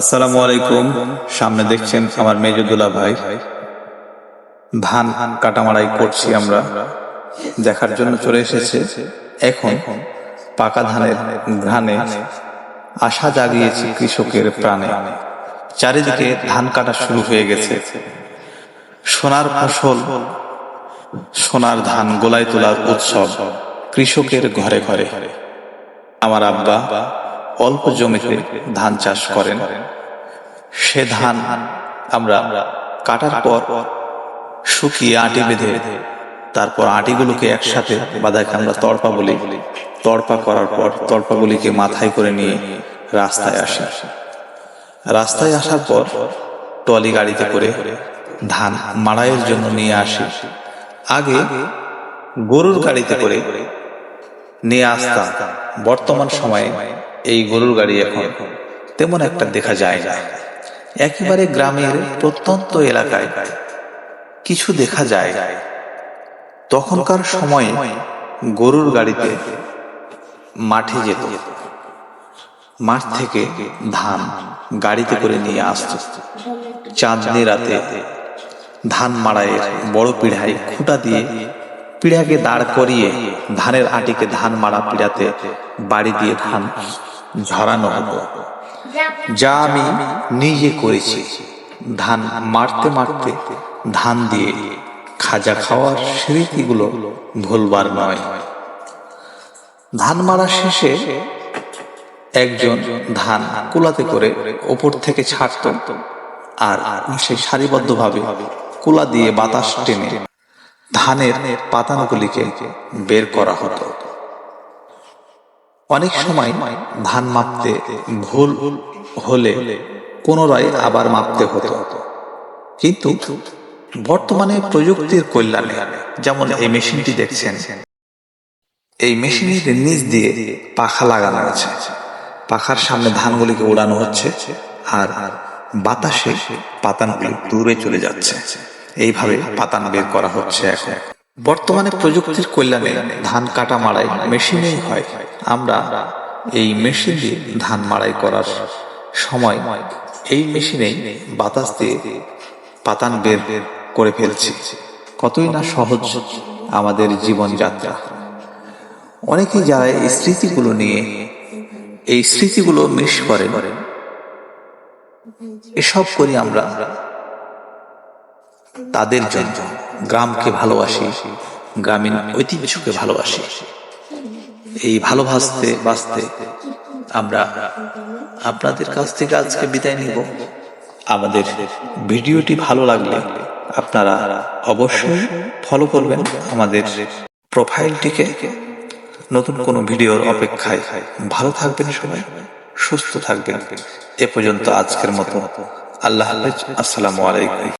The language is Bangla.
আসসালামু আলাইকুম। সামনে দেখছেন আমার মেজুদুল্লাহ ভাই। ধান কাটামাড়াই করছি আমরা। দেখার জন্য চলে এসেছে। এখন পাকা ধানের ঘ্রাণে আশা জাগিয়েছে কৃষকের প্রাণে। চারিদিকে ধান কাটা শুরু হয়ে গেছে। সোনার ফসল, সোনার ধান গোলায় তোলার উৎসব কৃষকের ঘরে ঘরে। আমার আব্বা অল্প জমিতে ধান চাষ করেন। সে ধান আমরা কাটার পর শুকিয়ে আটি বেঁধে তারপর আটিগুলোকে একসাথে বাদাকে আমরা তড়পা বলি। তড়পা করার পর তড়পাগুলিকে মাথায় করে নিয়ে রাস্তায় আসি। রাস্তায় আসার পর টলি গাড়িতে করে ধান মাড়াইয়ের জন্য নিয়ে আসি। আগে গরুর গাড়িতে করে নিয়ে আসতাম। বর্তমান সময়ে এই গরুর গাড়ি এখন তেমন একটা দেখা যায় না। একেবারে গ্রামের প্রত্যন্ত এলাকায় কিছু দেখা যায়। তখনকার সময়ে গরুর গাড়িতে মাঠে যেত। মাঠ থেকে ধান গাড়িতে করে নিয়ে আসত। চাঁদনি রাতে ধান মাড়াইয়ের বড় পিঢ়ায় খুঁটা দিয়ে পিড়াকে দাঁড় করিয়ে ধানের আটিকে ধান মারা পিড়াতে বাড়ি দিয়ে ধান ঝরানো হতো যা আমি নিজে করেছি। ধান মারতে মারতে ধান দিয়ে খাজা খাওয়ার স্মৃতিগুলো ভুলবার নয়। ধান মারা শেষে একজন ধান কুলাতে করে ওপর থেকে ছাড়ত আর সেই সারিবদ্ধভাবে কুলা দিয়ে বাতাস টেনে ধানের পাতানগুলিকে বের করা হতো। অনেক সময় ধান মাপতে ভুল হলে পুনরায় আবার মাপতে হতো। কিন্তু বর্তমানে প্রযুক্তির কল্যাণে, যেমন এই মেশিনটি দেখছেন, এই মেশিনের নিচ দিয়ে পাখা লাগানো আছে। পাখার সামনে ধানগুলিকে উড়ানো হচ্ছে আর বাতাসে পাতানগুলি দূরে চলে যাচ্ছে। এইভাবে পাতান বের করা হচ্ছে এখন। বর্তমানে প্রযুক্তির কল্যাণে ধান কাটা মাড়াই মেশিনেই হয়। আমরা এই মেশিন দিয়ে ধান মাড়াই করার সময় এই মেশিনে বাতাস দিয়ে পাতান বের করে ফেলছি। কতই না সহজ আমাদের জীবনযাত্রা। অনেকেই যারা এই স্মৃতিগুলো নিয়ে এই স্মৃতিগুলো মিস করে এসব করি আমরা। তাদের জন্য গ্রামকে ভালোবাসি, গ্রামীণ ঐতিহ্যকে ভালোবাসি। এই ভালোবাসতে বাঁচতে আমরা আপনাদের কাছ থেকে আজকে বিদায় নিব। আমাদের ভিডিওটি ভালো লাগলে আপনারা অবশ্যই ফলো করবেন আমাদের প্রোফাইলটিকে নতুন কোনো ভিডিওর অপেক্ষায় ভালো থাকবেন সবাই, সুস্থ থাকবেন। এ পর্যন্ত আজকের মতো। আল্লাহ আসসালামু আলাইকুম।